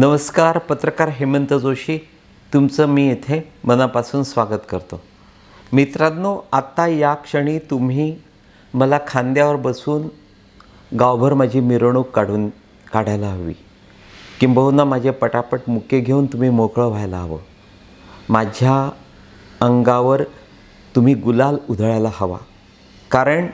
नमस्कार पत्रकार हेमंत जोशी. तुमचं मी इथे मनापासून स्वागत करतो. मित्रांनो आत्ता या क्षणी तुम्ही मला खांद्यावर बसून गावभर माझी मिरवणूक काढून काढायला हवी. किंबहुना माझे पटापट मुके घेऊन तुम्ही मोकळं व्हायला हवं. माझ्या अंगावर तुम्ही गुलाल उधळायला हवा. कारण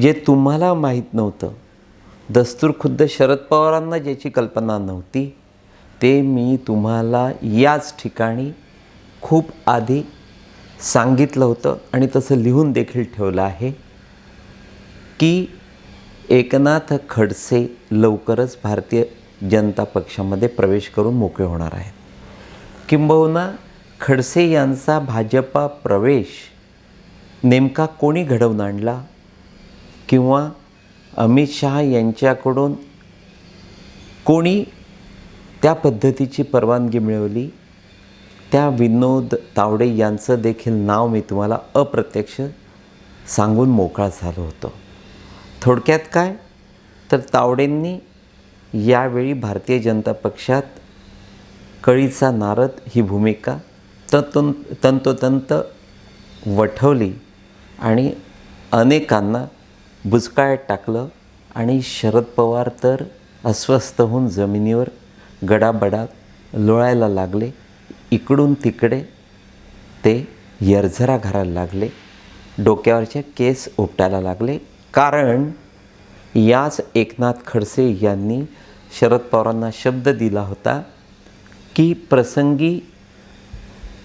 जे तुम्हाला माहीत नव्हतं दस्तूर खुद्द शरद पवारांना ज्याची कल्पना नव्हती ते मी तुम्हाला याच ठिकाणी खूप आधी सांगितलं होतं आणि तसं लिहून देखील ठेवलं आहे की एकनाथ खडसे लवकरच भारतीय जनता पक्षामध्ये प्रवेश करून मोकळे होणार आहेत. किंबहुना खडसे यांचा भाजपा प्रवेश नेमका कोणी घडवून आणला? किंवा अमित शहा यांच्याकडून कोणी त्या पद्धतीची परवानगी मिळवली. त्या विनोद तावडे यांचं देखील नाव मी तुम्हाला अप्रत्यक्ष सांगून मोकळा झालो होतो. थोडक्यात काय? तर तावडेंनी यावेळी भारतीय जनता पक्षात कळीचा नारद ही भूमिका तंतोन तंतोतंत वठवली आणि अनेकांना बुचकाळ्यात टाकलं आणि शरद पवार तर अस्वस्थ होऊन जमिनीवर गडाबडा लोळायला लागले. इकडून तिकडे ते यरझरा घालायला लागले. डोक्यावरचे केस उपटायला लागले. कारण याच एकनाथ खडसे यांनी शरद पवारांना शब्द दिला होता की प्रसंगी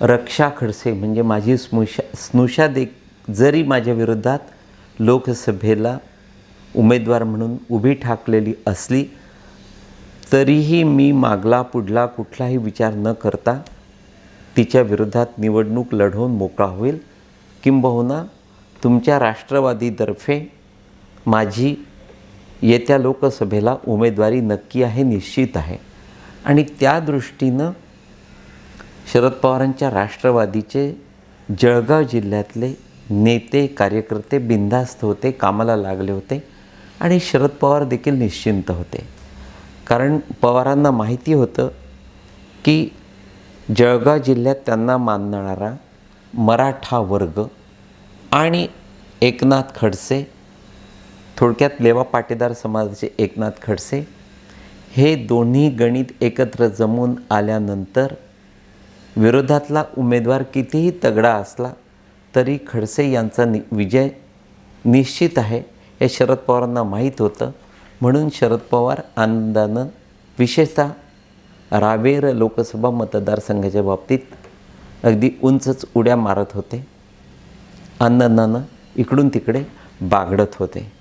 रक्षा खडसे म्हणजे माझी स्मुषा स्नुषा दे जरी माझ्या विरोधात लोकसभेला उमेदवार म्हणून उभी ठाकलेली असली तरीही मी मागला पुढला कुठलाही विचार न करता तिच्या विरोधात निवडणूक लढवून मोकळा होईल. किंबहुना तुमच्या राष्ट्रवादीतर्फे माझी येत्या लोकसभेला उमेदवारी नक्की आहे निश्चित आहे. आणि त्या दृष्टीनं शरद पवारांच्या राष्ट्रवादीचे जळगाव जिल्ह्यातले नेते कार्यकर्ते बिनधास्त होते कामाला लागले होते आणि शरद पवार देखील निश्चिंत होते. कारण पवारांना माहिती होतं की जळगाव जिल्ह्यात त्यांना मानणारा मराठा वर्ग आणि एकनाथ खडसे थोडक्यात लेवा पाटीदार समाजाचे एकनाथ खडसे हे दोन्ही गणित एकत्र जमून आल्यानंतर विरोधातला उमेदवार कितीही तगडा असला तरी खडसे यांचा नि विजय निश्चित आहे हे शरद पवारांना माहीत होतं. म्हणून शरद पवार आनंदानं विशेषतः रावेर लोकसभा मतदारसंघाच्या बाबतीत अगदी उंचच उड्या मारत होते. आनंदानं इकडून तिकडे बागडत होते.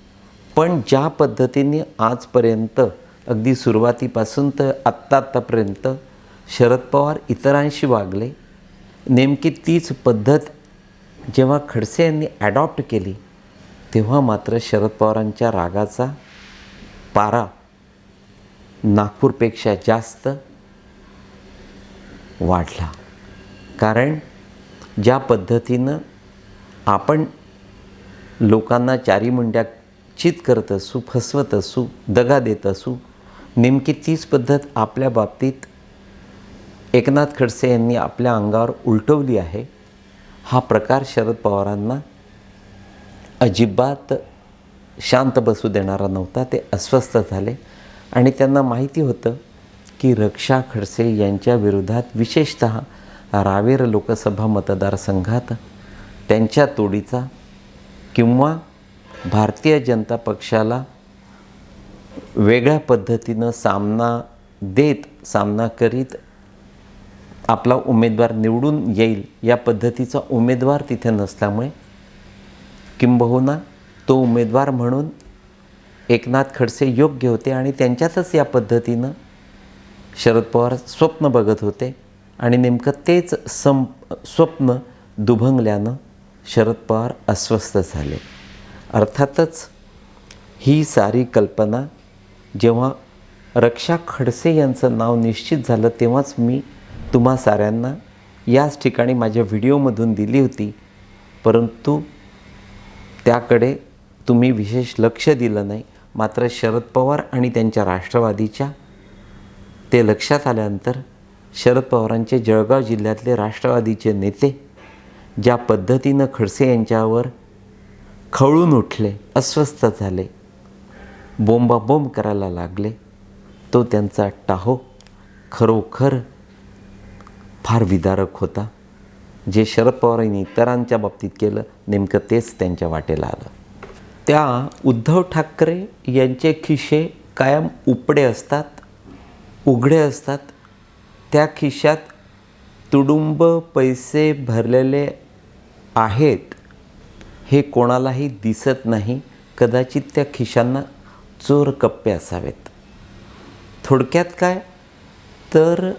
पण ज्या पद्धतीने आजपर्यंत अगदी सुरुवातीपासून तर आत्ता आत्तापर्यंत शरद पवार इतरांशी वागले नेमकी तीच पद्धत जेव्हा खडसे यांनी ॲडॉप्ट केली तेव्हा मात्र शरद पवारांच्या रागाचा पारा नागपूरपेक्षा जास्त वाढला. कारण ज्या पद्धतीनं आपण लोकांना चारी मुंड्या चित करत असू फसवत असू दगा देत असू नेमकी तीच पद्धत आपल्या बाबतीत एकनाथ खडसे यांनी आपल्या अंगावर उलटवली आहे. हा प्रकार शरद पवारांना अजिबात शांत बसू देणारा नव्हता ते अस्वस्थ झाले. आणि त्यांना माहिती होतं की रक्षा खडसे यांच्या विरोधात विशेषत रावेर लोकसभा मतदारसंघात त्यांच्या तोडीचा किंवा भारतीय जनता पक्षाला वेगळ्या पद्धतीनं सामना देत सामना करीत आपला उमेदवार निवडून येईल या पद्धतीचा उमेदवार तिथे नसल्यामुळे किंबहुना तो उमेदवार म्हणून एकनाथ खडसे योग्य होते आणि त्यांच्यातच या पद्धतीनं शरद पवार स्वप्न बघत होते आणि नेमकं तेच सं स्वप्न दुभंगल्यानं शरद पवार अस्वस्थ झाले. अर्थातच ही सारी कल्पना जेव्हा रक्षा खडसे यांचं नाव निश्चित झालं तेव्हाच मी तुम्हा साऱ्यांना याच ठिकाणी माझ्या व्हिडिओमधून दिली होती. परंतु त्याकडे तुम्ही विशेष लक्ष दिलं नाही. मात्र शरद पवार आणि त्यांच्या राष्ट्रवादीच्या ते लक्षात आल्यानंतर शरद पवारांचे जळगाव जिल्ह्यातले राष्ट्रवादीचे नेते ज्या पद्धतीनं खडसे यांच्यावर खवळून उठले अस्वस्थ झाले बोंबाबोंब करायला लागले तो त्यांचा टाहो खरोखर फार विदारक होता. जे शरद पवारांनी इतरांच्या बाबतीत केलं नेमकं तेच त्यांच्या वाटेला आलं. त्या उद्धव ठाकरे यांचे खिशे कायम उपडे असतात उघडे असतात. त्या खिशात तुडुंब पैसे भरलेले आहेत. हे कोणालाही दिसत नाही. कदाचित त्या खिशांना चोर कप्पे असावेत. थोडक्यात काय? तर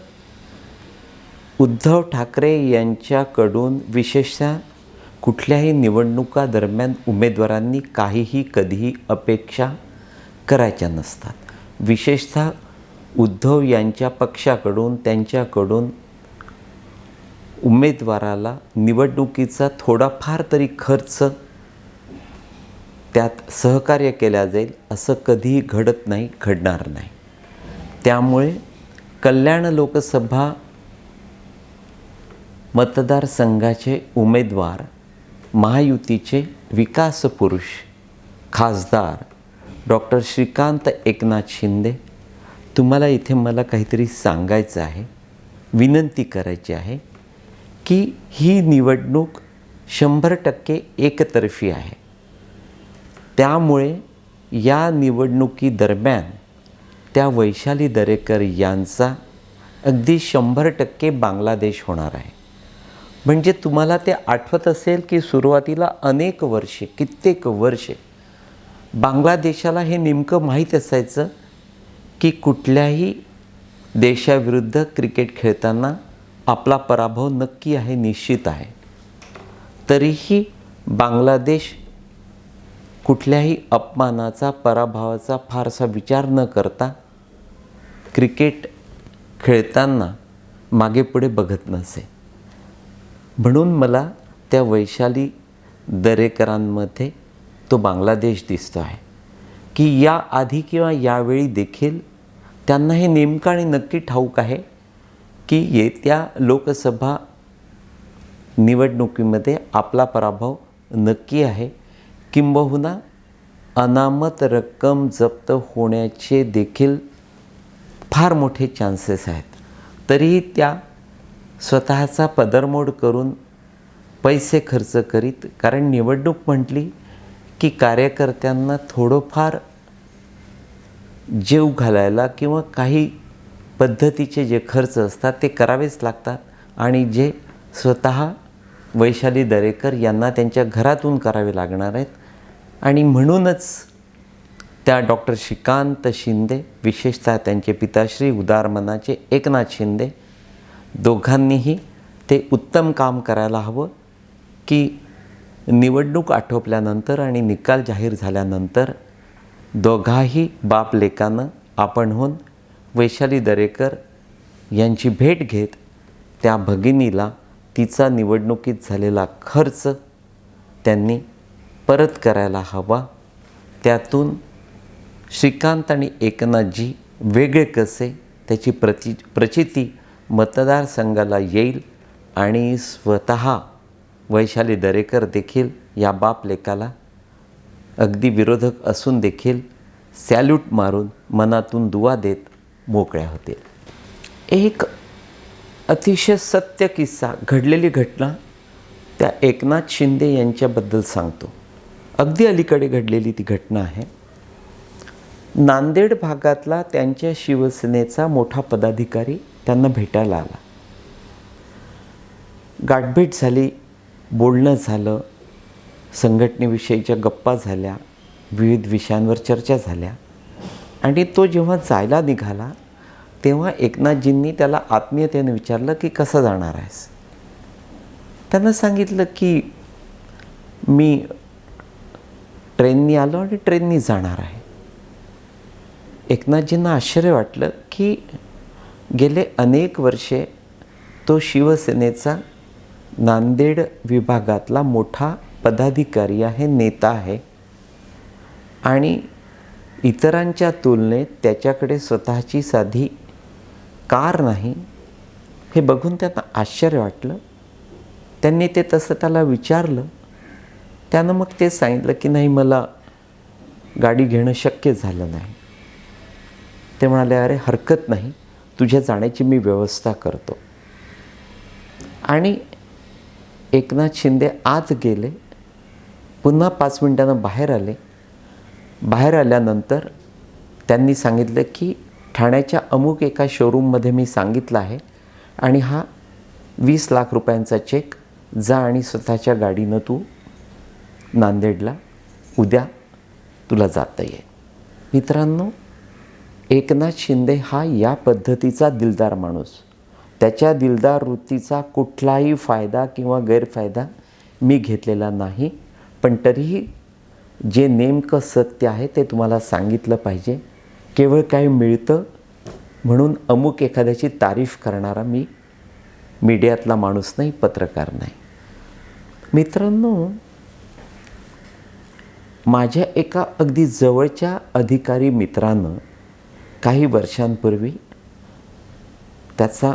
उद्धव ठाकरे यांच्याकडून विशेषतः कुठल्याही निवडणुका दरम्यान उमेदवारांनी काहीही कधीही अपेक्षा करायच्या नसतात. विशेषतः उद्धव यांच्या पक्षाकडून त्यांच्याकडून उमेदवाराला निवडणुकीचा थोडाफार तरी खर्च त्यात सहकार्य केल्या जाईल असं कधीही घडत नाही घडणार नाही. त्यामुळे कल्याण लोकसभा मतदारसंघाचे उमेदवार महायुतीचे विकास पुरुष खासदार डॉक्टर श्रीकांत एकनाथ शिंदे तुम्हाला इथे मला काहीतरी सांगायचं आहे विनंती करायची आहे की ही निवडणूक शंभर टक्के एकतर्फी आहे. त्यामुळे या निवडणुकीदरम्यान त्या वैशाली दरेकर यांचा अगदी शंभर टक्के बांगलादेश होणार आहे. म्हणजे तुम्हाला ते आठवत असेल की सुरुवातीला अनेक वर्षे कित्येक वर्षे बांगलादेशाला हे नेमकं माहीत असायचं की कुठल्याही देशाविरुद्ध क्रिकेट खेळताना आपला पराभव नक्की आहे निश्चित आहे. तरीही बांगलादेश कुठल्याही अपमानाचा पराभवाचा फारसा विचार न करता क्रिकेट खेळताना मागे पुढे बघत नसे. म्हणून मला त्या वैशाली दरेकरांमध्ये तो बांगलादेश दिसतो आहे. की या आधी किंवा यावेळी देखील त्यांना हे नेमकं आणि नक्की ठाऊक आहे की येत्या लोकसभा निवडणुकीमध्ये आपला पराभव नक्की आहे. किंबहुना अनामत रक्कम जप्त होण्याचे देखील फार मोठे चान्सेस आहेत. तरीही त्या स्वतःचा पदरमोड करून पैसे खर्च करीत कारण निवडणूक म्हटली की कार्यकर्त्यांना थोडंफार जीव घालायला किंवा काही पद्धतीचे जे खर्च असतात ते करावेच लागतात. आणि जे स्वतः वैशाली दरेकर यांना त्यांच्या घरातून करावे लागणार आहेत. आणि म्हणूनच त्या डॉक्टर श्रीकांत शिंदे विशेषतः त्यांचे पिताश्री उदार मनाचे एकनाथ शिंदे दोघांनीही ते उत्तम काम करायला हवं की निवडणूक आटोपल्यानंतर आणि निकाल जाहीर झाल्यानंतर दोघाही बाप लेकानं आपणहून वैशाली दरेकर यांची भेट घेत त्या भगिनीला तिचा निवडणुकीत झालेला खर्च त्यांनी परत करायला हवा. त्यातून श्रीकांत आणि एकनाथजी वेगळे कसे त्याची प्रति प्रचिती मतदारसंघाला येईल आणि स्वतः वैशाली दरेकर देखील या बाप लेखाला अगदी विरोधक असून देखील सॅल्यूट मारून मनातून दुवा देत मोकळ्या होतील. एक अतिशय सत्य किस्सा घडलेली घटना त्या एकनाथ शिंदे यांच्याबद्दल सांगतो. अगदी अलीकडे घडलेली ती घटना आहे. नांदेड भागातला त्यांच्या शिवसेनेचा मोठा पदाधिकारी त्यांना भेटायला आला. गाठभेट झाली बोलणं झालं संघटनेविषयीच्या गप्पा झाल्या विविध विषयांवर चर्चा झाल्या. आणि तो जेव्हा जायला निघाला तेव्हा एकनाथजींनी त्याला आत्मीयतेने विचारलं की कसं जाणार आहेस? त्यांना सांगितलं की मी ट्रेननी आलो आणि ट्रेननी जाणार आहे. एकनाथजींना आश्चर्य वाटलं की गेले अनेक वर्षे तो शिवसेनेचा नांदेड विभागातला मोठा पदाधिकारी आहे नेता आहे. आणि इतरांच्या तुलनेत त्याच्याकडे स्वतःची साधी कार नाही हे बघून त्यांना आश्चर्य वाटलं. त्यांनी ते तसं त्याला विचारलं. त्यानं मग ते सांगितलं की नाही मला गाडी घेणं शक्य झालं नाही. ते म्हणाले अरे हरकत नाही. तुझ्या जाण्याची मी व्यवस्था करतो. आणि एकनाथ शिंदे आत गेले पुन्हा पाच मिनिटानं बाहेर आले. बाहेर आल्यानंतर त्यांनी सांगितलं की ठाण्याच्या अमुक एका शोरूममध्ये मी सांगितलं आहे आणि हा वीस लाख रुपयांचा चेक जा आणि स्वतःच्या गाडीनं तू नांदेडला उद्या तुला जाता येईल. मित्रांनो एकनाथ शिंदे हा या पद्धतीचा दिलदार माणूस. त्याच्या दिलदार वृत्तीचा कुठलाही फायदा किंवा गैरफायदा मी घेतलेला नाही पण तरीही जे नेमकं सत्य आहे ते तुम्हाला सांगितलं पाहिजे. केवळ काय मिळतं म्हणून अमुक एखाद्याची तारीफ करणारा मी मीडियातला माणूस नाही पत्रकार नाही. मित्रांनो माझ्या एका अगदी जवळच्या अधिकारी मित्रानं काही वर्षांपूर्वी त्याचा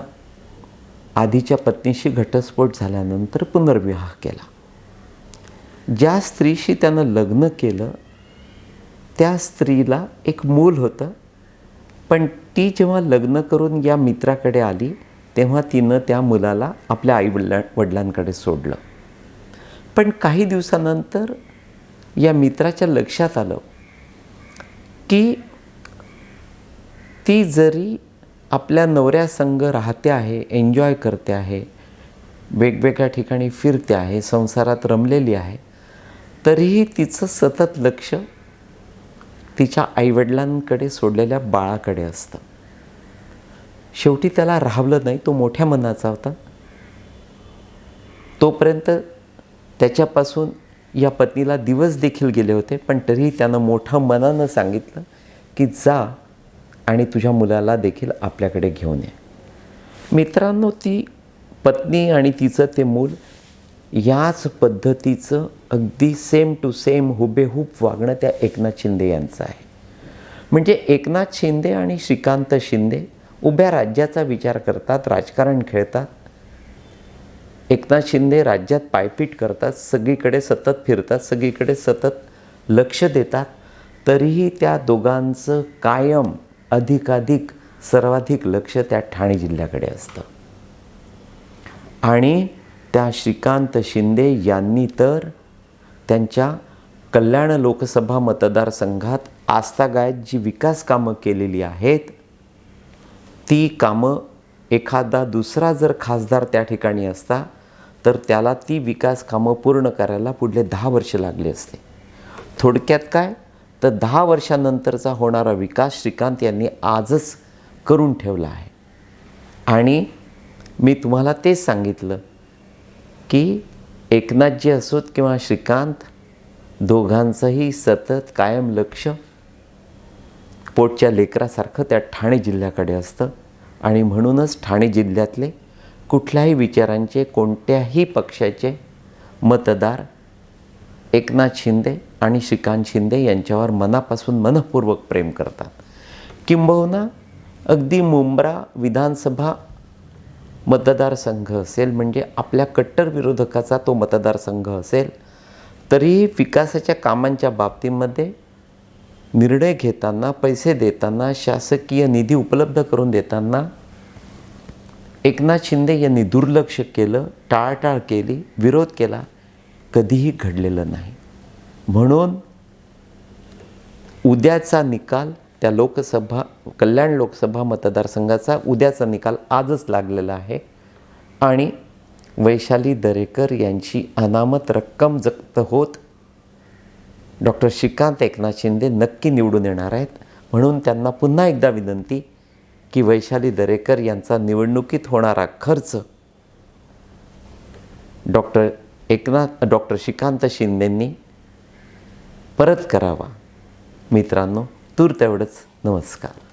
आधीच्या पत्नीशी घटस्फोट झाल्यानंतर पुनर्विवाह केला. ज्या स्त्रीशी त्यानं लग्न केलं त्या स्त्रीला एक मूल होतं. पण ती जेव्हा लग्न करून या मित्राकडे आली तेव्हा तिनं त्या मुलाला आपल्या आई वडिला वडिलांकडे सोडलं. पण काही दिवसानंतर या मित्राच्या लक्षात आलं की ती जरी आपल्या नवऱ्यासंग राहते आहे एन्जॉय करते आहे वेगवेगळ्या ठिकाणी फिरते आहे संसारात रमलेली आहे तरीही तिचं सतत लक्ष तिच्या आईवडिलांकडे सोडलेल्या बाळाकडे असतं. शेवटी त्याला राहवलं नाही तो मोठ्या मनाचा होता. तोपर्यंत त्याच्यापासून या पत्नीला दिवस देखील गेले होते पण तरीही त्यानं मोठं मनानं सांगितलं की जा आणि तुझ्या मुलाला देखील आपल्याकडे घेऊन ये. मित्रांनो ती पत्नी आणि तिचं ते मूल याच पद्धतीचं अगदी सेम टू सेम हुबेहूब वागणं त्या एकनाथ शिंदे यांचं आहे. म्हणजे एकनाथ शिंदे आणि श्रीकांत शिंदे उभ्या राज्याचा विचार करतात राजकारण खेळतात. एकनाथ शिंदे राज्यात पायपीट करतात सगळीकडे सतत फिरतात सगळीकडे सतत लक्ष देतात. तरीही त्या दोघांचं कायम अधिकाधिक सर्वाधिक लक्ष त्या ठाणे जिल्ह्याकडे असतं. आणि त्या श्रीकांत शिंदे यांनी तर त्यांच्या कल्याण लोकसभा मतदारसंघात आस्थागायत जी विकास कामं केलेली आहेत ती कामं एखादा दुसरा जर खासदार त्या ठिकाणी असता तर त्याला ती विकास कामं पूर्ण करायला पुढले दहा वर्ष लागले असते. थोडक्यात काय? तर दहा वर्षानंतरचा होणारा विकास श्रीकांत यांनी आजच करून ठेवला आहे. आणि मी तुम्हाला तेच सांगितलं की एकनाथजी असोत किंवा श्रीकांत दोघांचंही सतत कायम लक्ष पोटच्या लेकरासारखं त्या ठाणे जिल्ह्याकडे असतं. आणि म्हणूनच ठाणे जिल्ह्यातले कुठल्याही विचारांचे कोणत्याही पक्षाचे मतदार एकनाथ शिंदे आणि श्रीकांत शिंदे यांच्यावर मनापासून मनपूर्वक प्रेम करतात. किंबहुना अगदी मुंब्रा विधानसभा मतदारसंघ असेल म्हणजे आपल्या कट्टर विरोधकाचा तो मतदारसंघ असेल तरीही विकासाच्या कामांच्या बाबतीमध्ये निर्णय घेताना पैसे देताना शासकीय निधी उपलब्ध करून देताना एकनाथ शिंदे यांनी दुर्लक्ष केलं टाळटाळ केली विरोध केला कधीही घडलेलं नाही. म्हणून उद्याचा निकाल त्या लोकसभा कल्याण लोकसभा मतदारसंघाचा उद्याचा निकाल आजच लागलेला आहे. आणि वैशाली दरेकर यांची अनामत रक्कम जप्त होत डॉक्टर श्रीकांत एकनाथ शिंदे नक्की निवडून येणार आहेत. म्हणून त्यांना पुन्हा एकदा विनंती की वैशाली दरेकर यांचा निवडणुकीत होणारा खर्च डॉक्टर एकनाथ डॉक्टर श्रीकांत शिंदेंनी परत करावा. मित्रांनो तूर तेवढंच. नमस्कार.